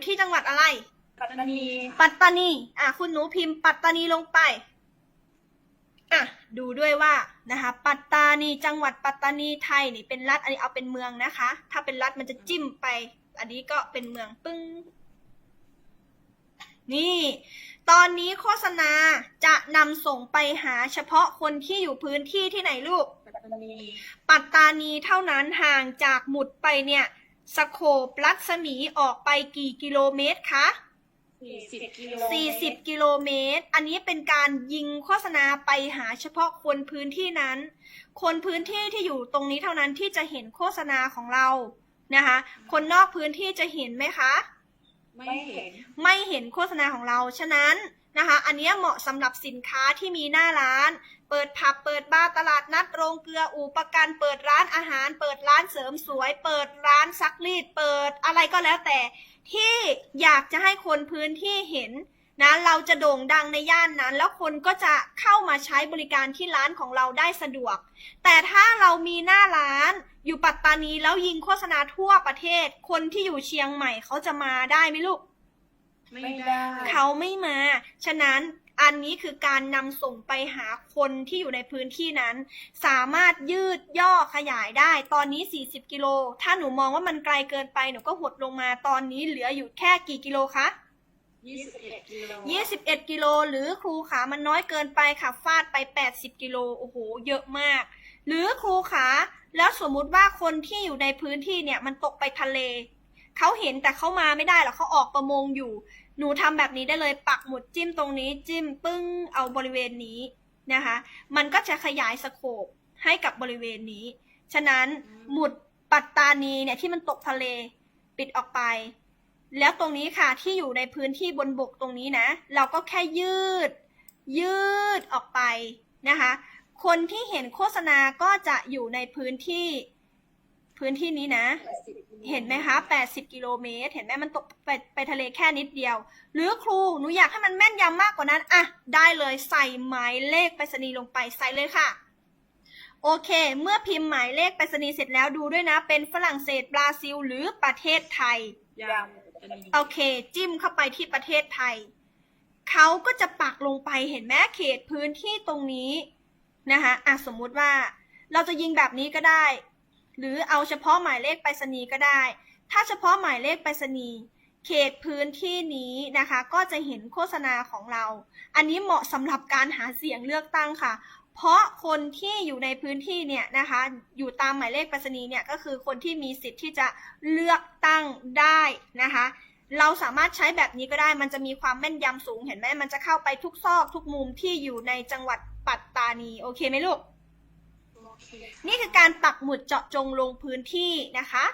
อยู่ที่จังหวัดอะไร ปัตตานี ปัตตานี อะ คุณหนูพิมพ์ปัตตานีลงไป อะ ดูด้วยว่านะคะ ปัตตานีจังหวัดปัตตานีไทยนี่เป็นรัฐ อันนี้เอาเป็นเมืองนะคะ ถ้าเป็นรัฐมันจะจิ้มไป อันนี้ก็เป็นเมืองปึ้ง นี่ ตอนนี้โฆษณาจะนำส่งไปหาเฉพาะคนที่อยู่พื้นที่ที่ไหนลูก ปัตตานี ปัตตานีเท่านั้นห่างจากหมุดไปเนี่ย สโคปรัศมีออกไปกี่กิโลเมตรคะสี่สิบกิโล40 กิโลเมตร อันนี้เป็นการยิงโฆษณาไปหาเฉพาะคนพื้นที่นั้น คนพื้นที่ที่อยู่ตรงนี้เท่านั้นที่จะเห็นโฆษณาของเรา นะคะ คนนอกพื้นที่จะเห็นไหมคะ ไม่เห็น ไม่เห็นโฆษณาของเรา ฉะนั้น นะคะ อันเนี้ยเหมาะสำหรับสินค้าที่มีหน้าร้าน เปิดผับ เปิดบาร์ ตลาดนัด โรงเกลือ อู่ประกัน เปิดร้านอาหาร เปิดร้านเสริมสวย เปิดร้านซักรีด เปิดอะไรก็แล้วแต่ ที่อยากจะให้คนพื้นที่เห็นนะเราจะโด่งดังในย่านนั้น แล้วคนก็จะเข้ามาใช้บริการที่ร้านของเราได้สะดวก แต่ถ้าเรามีหน้าร้านอยู่ปัตตานีแล้วยิงโฆษณาทั่วประเทศ คนที่อยู่เชียงใหม่เขาจะมาได้ไหมลูก ไม่ได้ เขาไม่มา ฉะนั้นอันนี้คือการนำส่งไปหาคนที่อยู่ในพื้นที่นั้น สามารถยืดย่อขยายได้ ตอนนี้ 40 กิโล ถ้าหนูมองว่ามันไกลเกินไป หนูก็หดลงมา ตอนนี้เหลืออยู่แค่กี่กิโลคะยี่สิบเอ็ดกิโล 21 กิโล หรือครูขามันน้อยเกินไปค่ะฟาดไป 80 กิโล โอ้โห เยอะมาก หรือครูขาแล้วสมมุติว่าคนที่อยู่ในพื้นที่เนี่ยมันตกไปทะเล เขาเห็นแต่เขามาไม่ได้หรอกเขาออกประมงอยู่ หนูทำแบบนี้ได้เลยปักหมุดจิ้มตรงนี้จิ้มปึ้งเอาบริเวณนี้นะคะ มันก็จะขยายสโคปให้กับบริเวณนี้ ฉะนั้นหมุดปัตตานีเนี่ยที่มันตกทะเลปิดออกไป แล้วตรงนี้ค่ะที่อยู่ในพื้นที่บนบกตรงนี้นะ เราก็แค่ยืด ยืดออกไปนะคะ คนที่เห็นโฆษณาก็จะอยู่ในพื้นที่ พื้นที่นี้นะ เห็นไหมคะ 80 กิโลเมตร เห็นไหมมันตกไปไปทะเลแค่นิดเดียว หรือครูหนูอยากให้มันแม่นยำมากกว่านั้น อะ ได้เลยใส่หมายเลขไปรษณีย์ลงไปใส่เลยค่ะ โอเค เมื่อพิมพ์หมายเลขไปรษณีย์เสร็จแล้วดูด้วยนะ เป็นฝรั่งเศสบราซิล หรือประเทศไทยยังปัตตานีโอเค จิ้มเข้าไปที่ประเทศไทย เขาก็จะปักลงไปเห็นไหมเขตพื้นที่ตรงนี้นะคะอะสมมุติว่าเราจะยิงแบบนี้ก็ได้ หรือเอาเฉพาะหมายเลขไปรษณีย์ก็ได้ ถ้าเฉพาะหมายเลขไปรษณีย์เขตพื้นที่นี้นะคะ ก็จะเห็นโฆษณาของเรา อันนี้เหมาะสำหรับการหาเสียงเลือกตั้งค่ะ เพราะคนที่อยู่ในพื้นที่เนี่ยนะคะ อยู่ตามหมายเลขไปรษณีย์เนี่ยก็คือคนที่มีสิทธิ์ที่จะเลือกตั้งได้นะคะ เราสามารถใช้แบบนี้ก็ได้ มันจะมีความแม่นยำสูงเห็นไหมมันจะเข้าไปทุกซอกทุกมุมที่อยู่ในจังหวัดปัตตานี โอเคไหมลูก นี่คือการปักหมุดเจาะจงลงพื้นที่นะคะ